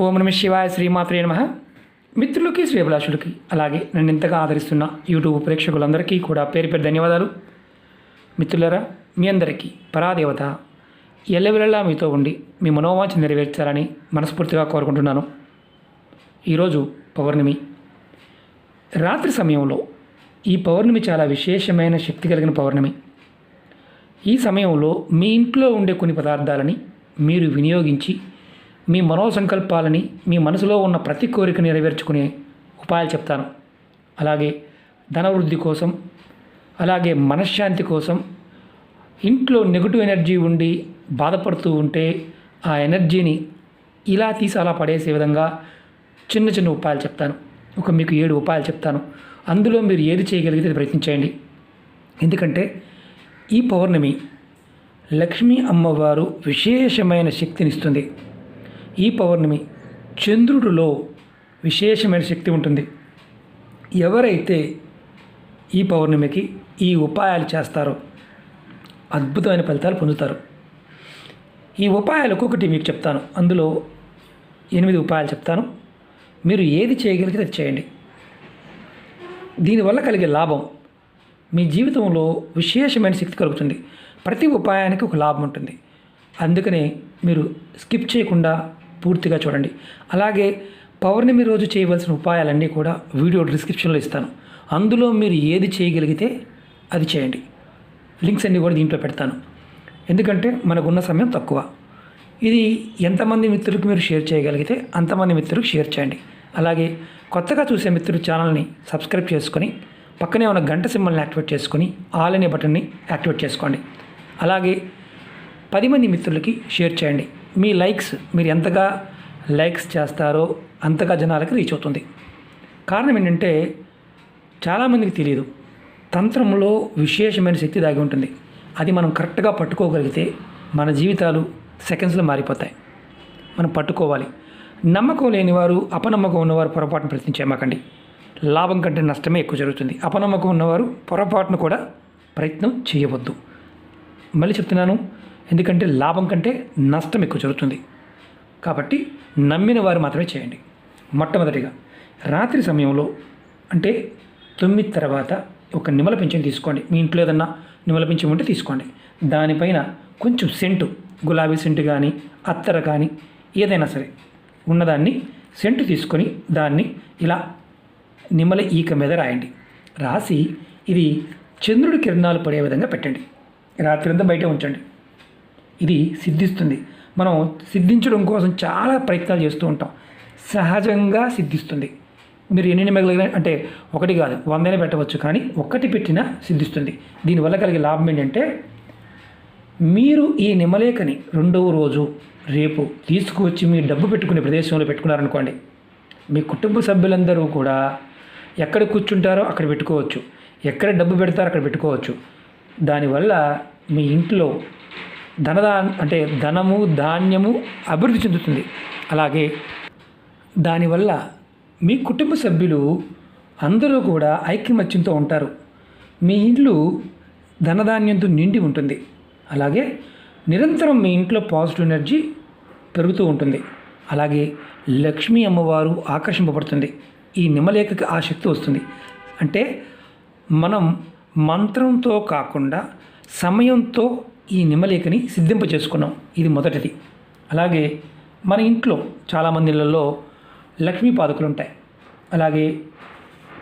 ఓం నమ శివాయ శ్రీమాత్రే నమ. మిత్రులకి శ్రీభిలాషులకి అలాగే నన్ను ఇంతగా ఆదరిస్తున్న యూట్యూబ్ ప్రేక్షకులందరికీ కూడా పేరు పేరు ధన్యవాదాలు. మిత్రులరా మీ అందరికీ పరాదేవత ఎల్లవెల్లలా మీతో ఉండి మీ మనోవాంఛ నెరవేర్చాలని మనస్ఫూర్తిగా కోరుకుంటున్నాను. ఈరోజు పౌర్ణమి. రాత్రి సమయంలో ఈ పౌర్ణమి చాలా విశేషమైన శక్తి కలిగిన పౌర్ణమి. ఈ సమయంలో మీ ఇంట్లో ఉండే కొన్ని పదార్థాలని మీరు వినియోగించి మీ మనోసంకల్పాలని మీ మనసులో ఉన్న ప్రతి కోరిక నెరవేర్చుకునే ఉపాయాలు చెప్తాను. అలాగే ధనవృద్ధి కోసం అలాగే మనశ్శాంతి కోసం ఇంట్లో నెగిటివ్ ఎనర్జీ ఉండి బాధపడుతూ ఉంటే ఆ ఎనర్జీని ఇలా తీసి అలా పడేసే విధంగా చిన్న చిన్న ఉపాయాలు చెప్తాను. ఒక మీకు ఏడు ఉపాయాలు చెప్తాను. అందులో మీరు ఏది చేయగలిగితే అది ప్రయత్నించండి. ఎందుకంటే ఈ పౌర్ణమి లక్ష్మీ అమ్మవారు విశేషమైన శక్తినిస్తుంది ఈ పౌర్ణమి చంద్రుడిలో విశేషమైన శక్తి ఉంటుంది. ఎవరైతే ఈ పౌర్ణమికి ఈ ఉపాయాలు చేస్తారో అద్భుతమైన ఫలితాలు పొందుతారు. ఈ ఉపాయాలు ఒక్కొక్కటి మీకు చెప్తాను. అందులో ఎనిమిది ఉపాయాలు చెప్తాను. మీరు ఏది చేయగలిగితే అది చేయండి. దీనివల్ల కలిగే లాభం మీ జీవితంలో విశేషమైన శక్తి కలుగుతుంది. ప్రతి ఉపాయానికి ఒక లాభం ఉంటుంది. అందుకనే మీరు స్కిప్ చేయకుండా పూర్తిగా చూడండి. అలాగే పౌర్ణమి రోజు చేయవలసిన ఉపాయాలన్నీ కూడా వీడియో డిస్క్రిప్షన్లో ఇస్తాను. అందులో మీరు ఏది చేయగలిగితే అది చేయండి. లింక్స్ అన్నీ కూడా దీంట్లో పెడతాను. ఎందుకంటే మనకున్న సమయం తక్కువ. ఇది ఎంతమంది మిత్రులకు మీరు షేర్ చేయగలిగితే అంతమంది మిత్రులకు షేర్ చేయండి. అలాగే కొత్తగా చూసే మిత్రులు ఛానల్ని సబ్స్క్రైబ్ చేసుకొని పక్కనే ఉన్న గంట సింబల్ని యాక్టివేట్ చేసుకొని ఆల్ అనే బటన్ని యాక్టివేట్ చేసుకోండి. అలాగే పది మంది మిత్రులకి షేర్ చేయండి. మీ లైక్స్ మీరు ఎంతగా లైక్స్ చేస్తారో అంతగా జనాలకి రీచ్ అవుతుంది. కారణం ఏంటంటే చాలామందికి తెలియదు తంత్రంలో విశేషమైన శక్తి దాగి ఉంటుంది. అది మనం కరెక్ట్గా పట్టుకోగలిగితే మన జీవితాలు సెకండ్స్లో మారిపోతాయి. మనం పట్టుకోవాలి. నమ్మకం లేనివారు అపనమ్మకం ఉన్నవారు పొరపాటును ప్రయత్నించేమాకండి లాభం కంటే నష్టమే ఎక్కువ జరుగుతుంది. అపనమ్మకం ఉన్నవారు పొరపాటును కూడా ప్రయత్నం చేయవద్దు. మళ్ళీ చెప్తున్నాను ఎందుకంటే లాభం కంటే నష్టం ఎక్కువ జరుగుతుంది. కాబట్టి నమ్మిన వారు మాత్రమే చేయండి. మొట్టమొదటిగా రాత్రి సమయంలో అంటే తొమ్మిది తర్వాత ఒక నిమ్మల పింఛన్ తీసుకోండి. మీ ఇంట్లో ఏదన్నా నిమ్మల పింఛం ఉంటే తీసుకోండి. దానిపైన కొంచెం సెంటు గులాబీ సెంటు కానీ అత్తర కానీ ఏదైనా సరే ఉన్నదాన్ని సెంటు తీసుకొని దాన్ని ఇలా నిమ్మల ఈక మీద రాయండి. రాసి ఇది చంద్రుడి కిరణాలు పడే విధంగా పెట్టండి. రాత్రి అంతా బయట ఉంచండి. ఇది సిద్ధిస్తుంది. మనం సిద్ధించడం కోసం చాలా ప్రయత్నాలు చేస్తూ ఉంటాం. సహజంగా సిద్ధిస్తుంది. మీరు ఎన్ని మిగిలిన అంటే ఒకటి కాదు వందనే పెట్టవచ్చు కానీ ఒకటి పెట్టినా సిద్ధిస్తుంది. దీనివల్ల కలిగే లాభం ఏంటంటే మీరు ఈ నిమ్మలేఖని రెండవ రోజు రేపు తీసుకువచ్చి మీ డబ్బు పెట్టుకునే ప్రదేశంలో పెట్టుకున్నారనుకోండి మీ కుటుంబ సభ్యులందరూ కూడా ఎక్కడ కూర్చుంటారో అక్కడ పెట్టుకోవచ్చు. ఎక్కడ డబ్బు పెడతారో అక్కడ పెట్టుకోవచ్చు. దానివల్ల మీ ఇంట్లో ధనదా అంటే ధనము ధాన్యము అభివృద్ధి చెందుతుంది. అలాగే దానివల్ల మీ కుటుంబ సభ్యులు అందరూ కూడా ఐక్యమత్యంతో ఉంటారు. మీ ఇల్లు ధనధాన్యంతో నిండి ఉంటుంది. అలాగే నిరంతరం మీ ఇంట్లో పాజిటివ్ ఎనర్జీ పెరుగుతూ ఉంటుంది. అలాగే లక్ష్మీ అమ్మవారు ఆకర్షింపబడుతుంది. ఈ నిమలేఖకి ఆ శక్తి వస్తుంది. అంటే మనం మంత్రంతో కాకుండా సమయంతో ఈ నిమ్మలేఖని సిద్ధింప చేసుకున్నాం ఇది మొదటిది. అలాగే మన ఇంట్లో చాలామంది ఇళ్ళల్లో లక్ష్మీ పాదుకలు ఉంటాయి అలాగే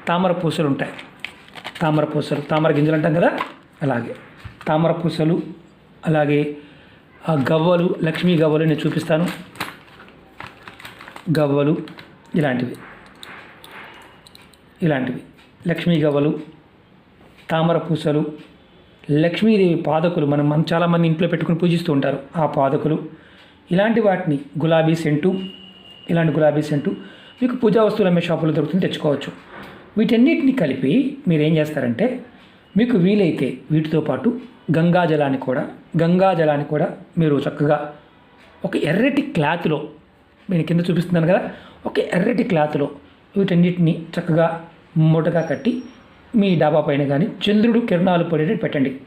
తామర పూసలు ఉంటాయి తామర పూసలు తామర గింజలు అంటాం కదా? అలాగే తామర పూసలు అలాగే ఆ గవ్వలు లక్ష్మీ గవ్వలు నేను చూపిస్తాను. గవ్వలు ఇలాంటివి. ఇలాంటివి. లక్ష్మీ గవ్వలు తామర పూసలు లక్ష్మీదేవి పాదకులు మనం మనం చాలామంది ఇంట్లో పెట్టుకుని పూజిస్తూ ఉంటారు. ఆ పాదకులు ఇలాంటి వాటిని గులాబీ సెంటు ఇలాంటి గులాబీ సెంటు మీకు పూజా వస్తువులు అమ్మే షాపులో దొరుకుతుంది తెచ్చుకోవచ్చు. వీటన్నిటిని కలిపి మీరు ఏం చేస్తారంటే మీకు వీలైతే వీటితో పాటు గంగా జలాన్ని కూడా గంగా జలాన్ని కూడా మీరు చక్కగా ఒక ఎర్రటి క్లాత్లో నేను కింద చూపిస్తున్నాను కదా ఒక ఎర్రటి క్లాత్లో వీటన్నిటిని చక్కగా మూటగా కట్టి మీ డాబా పైన కానీ చంద్రుడు కిరణాలు పడేటట్టు పెట్టండి.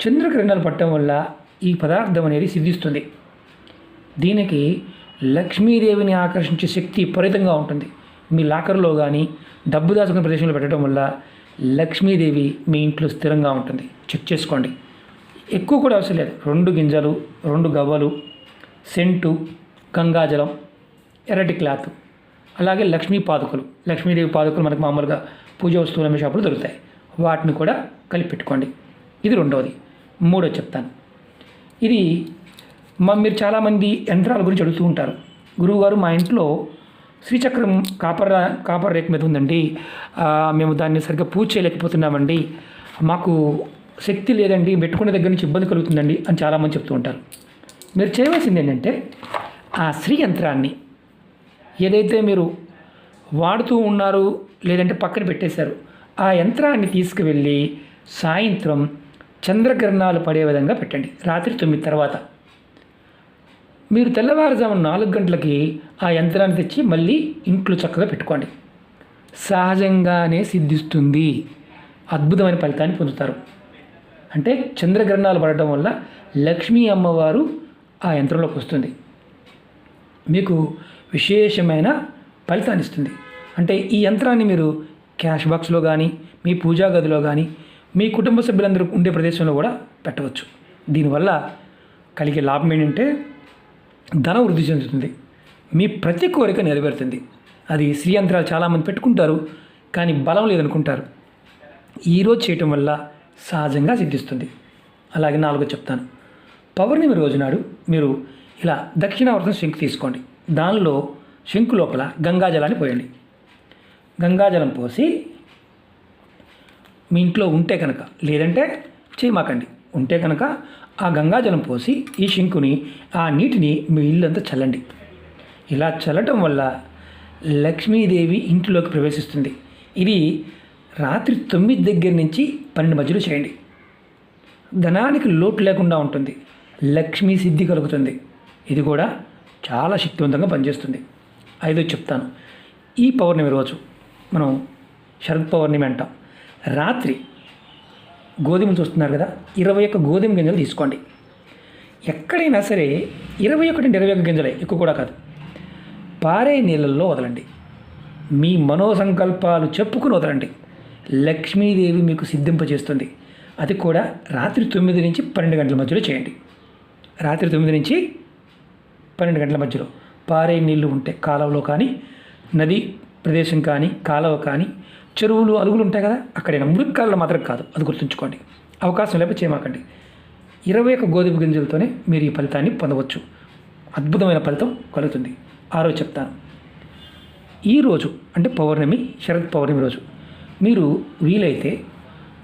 చంద్రుడు కిరణాలు పట్టడం వల్ల ఈ పదార్థం అనేది సిద్ధిస్తుంది. దీనికి లక్ష్మీదేవిని ఆకర్షించే శక్తి విపరీతంగా ఉంటుంది. మీ లాకర్లో కానీ డబ్బు దాచుకునే ప్రదేశంలో పెట్టడం వల్ల లక్ష్మీదేవి మీ ఇంట్లో స్థిరంగా ఉంటుంది. చెక్ చేసుకోండి. ఎక్కువ కూడా అవసరం లేదు. రెండు గింజలు రెండు గవ్వలు సెంటు గంగాజలం ఎర్రటి క్లాత్ అలాగే లక్ష్మీ పాదుకలు. లక్ష్మీదేవి పాదుకలు మనకు మామూలుగా పూజ వస్తువులు అమ్మే షాపులు దొరుకుతాయి. వాటిని కూడా కలిపి పెట్టుకోండి ఇది రెండవది. మూడో చెప్తాను. ఇది మా మీరు చాలామంది యంత్రాల గురించి అడుగుతూ ఉంటారు. గురువుగారు మా ఇంట్లో శ్రీచక్రం కాపర్ కాపర్ రేఖ మీద ఉందండి. మేము దాన్ని సరిగ్గా పూజ చేయలేకపోతున్నామండి. మాకు శక్తి లేదండి. పెట్టుకునే దగ్గర నుంచి ఇబ్బంది కలుగుతుందండి అని చాలామంది చెప్తూ ఉంటారు. మీరు చేయవలసింది ఏంటంటే ఆ శ్రీ యంత్రాన్ని ఏదైతే మీరు వాడుతూ ఉన్నారు లేదంటే పక్కన పెట్టేశారు. ఆ యంత్రాన్ని తీసుకువెళ్ళి సాయంత్రం చంద్రకిరణాలు పడే విధంగా పెట్టండి. రాత్రి తొమ్మిది తర్వాత. మీరు తెల్లవారుజామున నాలుగు గంటలకి ఆ యంత్రాన్ని తెచ్చి మళ్ళీ ఇంట్లో చక్కగా పెట్టుకోండి. సహజంగానే సిద్ధిస్తుంది. అద్భుతమైన ఫలితాన్ని పొందుతారు. అంటే చంద్రగ్రహణాలు పడటం వల్ల లక్ష్మీ అమ్మవారు ఆ యంత్రంలోకి వస్తుంది. మీకు విశేషమైన ఫలితాన్ని ఇస్తుంది. అంటే ఈ యంత్రాన్ని మీరు క్యాష్ బాక్స్లో కానీ మీ పూజా గదిలో కానీ మీ కుటుంబ సభ్యులందరూ ఉండే ప్రదేశంలో కూడా పెట్టవచ్చు. దీనివల్ల కలిగే లాభం ఏంటంటే ధనం వృద్ధి చెందుతుంది. మీ ప్రతి కోరిక నెరవేరుతుంది. అది స్త్రీ యంత్రాలు చాలామంది పెట్టుకుంటారు కానీ బలం లేదనుకుంటారు. ఈరోజు చేయటం వల్ల సహజంగా సిద్ధిస్తుంది. అలాగే నాలుగో చెప్తాను. పౌర్ణమి రోజు నాడు మీరు ఇలా దక్షిణావర్తం శంకు తీసుకోండి. దానిలో శంకు లోపల గంగాజలాన్ని పోయండి. గంగాజలం పోసి మీ ఇంట్లో ఉంటే కనుక లేదంటే చేయమాకండి ఉంటే కనుక ఆ గంగాజలం పోసి ఈ శంకుని ఆ నీటిని మీ ఇల్లంతా చల్లండి. ఇలా చల్లటం వల్ల లక్ష్మీదేవి ఇంటిలోకి ప్రవేశిస్తుంది. ఇది రాత్రి తొమ్మిది దగ్గర నుంచి పన్నెండు మధ్యలో చేయండి. ధనానికి లోటు లేకుండా ఉంటుంది. లక్ష్మీ సిద్ధి కలుగుతుంది. ఇది కూడా చాలా శక్తివంతంగా పనిచేస్తుంది. ఐదో చెప్తాను. ఈ పౌర్ణమి రోజు మనం శరద్ పౌర్ణమి అంటాం. రాత్రి గోధుమలు చూస్తున్నారు కదా ఇరవై ఒక్క గోధుమ గింజలు తీసుకోండి. ఎక్కడైనా సరే ఇరవై ఒకటి ఇరవై ఒక్క గింజలే ఎక్కువ కూడా కాదు. పారే నీళ్ళల్లో వదలండి. మీ మనోసంకల్పాలు చెప్పుకుని వదలండి. లక్ష్మీదేవి మీకు సిద్ధింపజేస్తుంది అది కూడా రాత్రి తొమ్మిది నుంచి పన్నెండు గంటల మధ్యలో చేయండి. రాత్రి తొమ్మిది నుంచి పన్నెండు గంటల మధ్యలో. పారే నీళ్ళు ఉంటే కాలువలో కానీ నది ప్రదేశం కానీ కాలువ కానీ చెరువులు అలుగులు ఉంటాయి కదా అక్కడైనా మురికాలలో మాత్రం కాదు. అది గుర్తుంచుకోండి. అవకాశం లేకపోతే చేయమాకండి. ఇరవై ఒక గోధుమ గింజలతోనే మీరు ఈ ఫలితాన్ని పొందవచ్చు. అద్భుతమైన ఫలితం కలుగుతుంది. ఆరో చెప్తాను. ఈరోజు అంటే పౌర్ణమి శరద్ పౌర్ణమి రోజు మీరు వీలైతే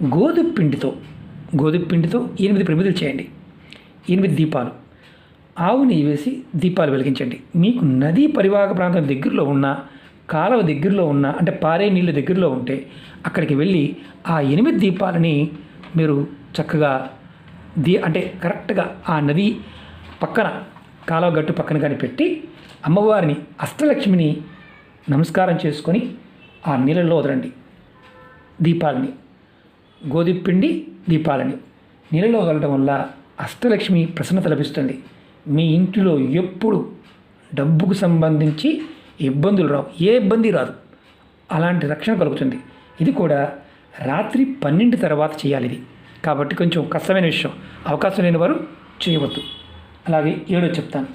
గోధుమ పిండితో గోధుమ పిండితో ఎనిమిది ప్రమిదలు చేయండి. ఎనిమిది దీపాలు. ఆవు నెయ్యి వేసి దీపాలు వెలిగించండి. మీకు నదీ పరివాహక ప్రాంతం దగ్గరలో ఉన్న కాలువ దగ్గరలో ఉన్న అంటే పారే నీళ్ళు దగ్గరలో ఉంటే అక్కడికి వెళ్ళి ఆ ఎనిమిది దీపాలని మీరు చక్కగా దీ అంటే కరెక్ట్గా ఆ నది పక్కన కాలువ గట్టు పక్కన కానీ పెట్టి అమ్మవారిని అష్టలక్ష్మిని నమస్కారం చేసుకొని ఆ నీళ్ళల్లో వదలండి. దీపాలని. గోధుమ పిండి దీపాలని. నీళ్ళలో వదలడం వల్ల అష్టలక్ష్మి ప్రసన్నత లభిస్తుంది. మీ ఇంటిలో ఎప్పుడు డబ్బుకు సంబంధించి ఇబ్బందులు రావు. ఏ ఇబ్బంది రాదు. అలాంటి రక్షణ కలుగుతుంది. ఇది కూడా రాత్రి పన్నెండు తర్వాత చేయాలి ఇది. కాబట్టి కొంచెం కష్టమైన విషయం. అవకాశం లేని వారు చేయవద్దు. అలాగే ఏడో చెప్తాను.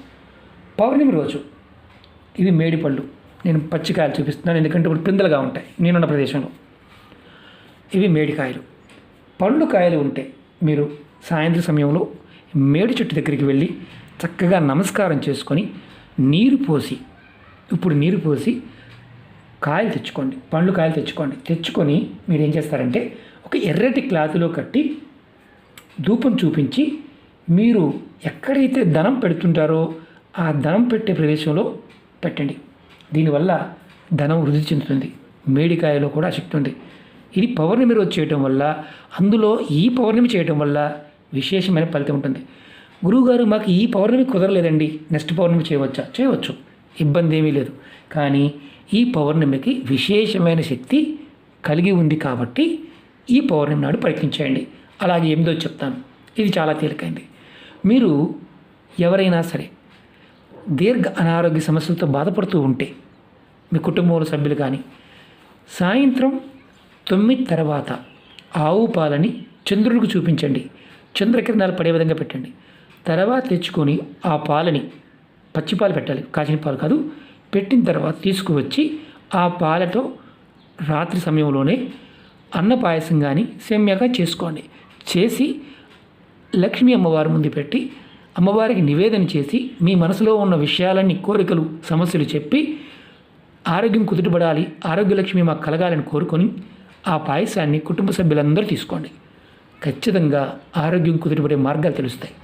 పౌర్ణమి రోజు ఇవి మేడిపళ్ళు. నేను పచ్చికాయలు చూపిస్తున్నాను. ఎందుకంటే ఇప్పుడు పిందలుగా ఉంటాయి. నేనున్న ప్రదేశంలో. ఇవి మేడికాయలు. పళ్ళు కాయలు ఉంటే మీరు సాయంత్రం సమయంలో మేడి చెట్టు దగ్గరికి వెళ్ళి చక్కగా నమస్కారం చేసుకొని నీరు పోసి ఇప్పుడు నీరు పోసి కాయలు తెచ్చుకోండి పండ్లు కాయలు తెచ్చుకోండి. తెచ్చుకొని మీరు ఏం చేస్తారంటే ఒక ఎర్రటి క్లాత్లో కట్టి ధూపం చూపించి మీరు ఎక్కడైతే ధనం పెడుతుంటారో ఆ ధనం పెట్టే ప్రదేశంలో పెట్టండి. దీనివల్ల ధనం వృద్ధి చెందుతుంది. మేడికాయలో కూడా శక్తి ఉంది. ఇది పౌర్ణమి రోజు చేయటం వల్ల అందులో ఈ పౌర్ణమి చేయటం వల్ల విశేషమైన ఫలితం ఉంటుంది. గురువుగారు మాకు ఈ పౌర్ణమి కుదరలేదండి. నెక్స్ట్ పౌర్ణమి చేయవచ్చా? చేయవచ్చు. ఇబ్బంది ఏమీ లేదు. కానీ ఈ పౌర్ణమికి విశేషమైన శక్తి కలిగి ఉంది కాబట్టి ఈ పౌర్ణమి నాడు ప్రయత్నించేయండి. అలాగే ఎనిమిదో చెప్తాను. ఇది చాలా తేలికైంది. మీరు ఎవరైనా సరే దీర్ఘ అనారోగ్య సమస్యలతో బాధపడుతూ ఉంటే మీ కుటుంబంలో సభ్యులు కానీ సాయంత్రం తొమ్మిది తర్వాత ఆవు పాలని చంద్రుడికి చూపించండి. చంద్రకిరణాలు పడే విధంగా పెట్టండి. తర్వాత తెచ్చుకొని ఆ పాలని పచ్చిపాలు పెట్టాలి. కాచిన పాలు కాదు. పెట్టిన తర్వాత తీసుకువచ్చి ఆ పాలతో రాత్రి సమయంలోనే అన్న పాయసం కానీ సేమ్యాగా చేసుకోండి. చేసి లక్ష్మీ అమ్మవారి ముందు పెట్టి అమ్మవారికి నివేదన చేసి మీ మనసులో ఉన్న విషయాలన్నీ కోరికలు సమస్యలు చెప్పి ఆరోగ్యం కుదుటపడాలి ఆరోగ్యలక్ష్మి మాకు కలగాలని కోరుకొని ఆ పాయసాన్ని కుటుంబ సభ్యులందరూ తీసుకోండి. ఖచ్చితంగా ఆరోగ్యం కుదుటపడే మార్గాలు తెలుస్తాయి.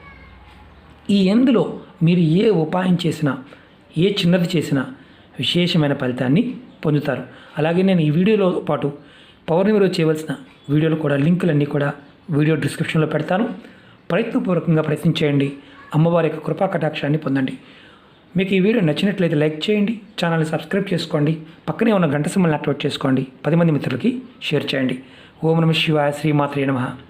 ఈ ఎందులో మీరు ఏ ఉపాయం చేసినా ఏ చిన్నది చేసినా విశేషమైన ఫలితాన్ని పొందుతారు. అలాగే నేను ఈ వీడియోలో పాటు పౌర్ణమి రోజు చేయవలసిన వీడియోలు కూడా లింకులన్నీ కూడా వీడియో డిస్క్రిప్షన్లో పెడతాను. ప్రయత్నపూర్వకంగా ప్రయత్నించేయండి అమ్మవారి యొక్క కృపా కటాక్షాన్ని పొందండి. మీకు ఈ వీడియో నచ్చినట్లయితే లైక్ చేయండి ఛానల్ని సబ్స్క్రైబ్ చేసుకోండి పక్కనే ఉన్న గంట సింబల్ని యాక్టివేట్ చేసుకోండి. పది మంది మిత్రులకి షేర్ చేయండి. ఓం నమ శివాయ శ్రీమాత్రే నమః.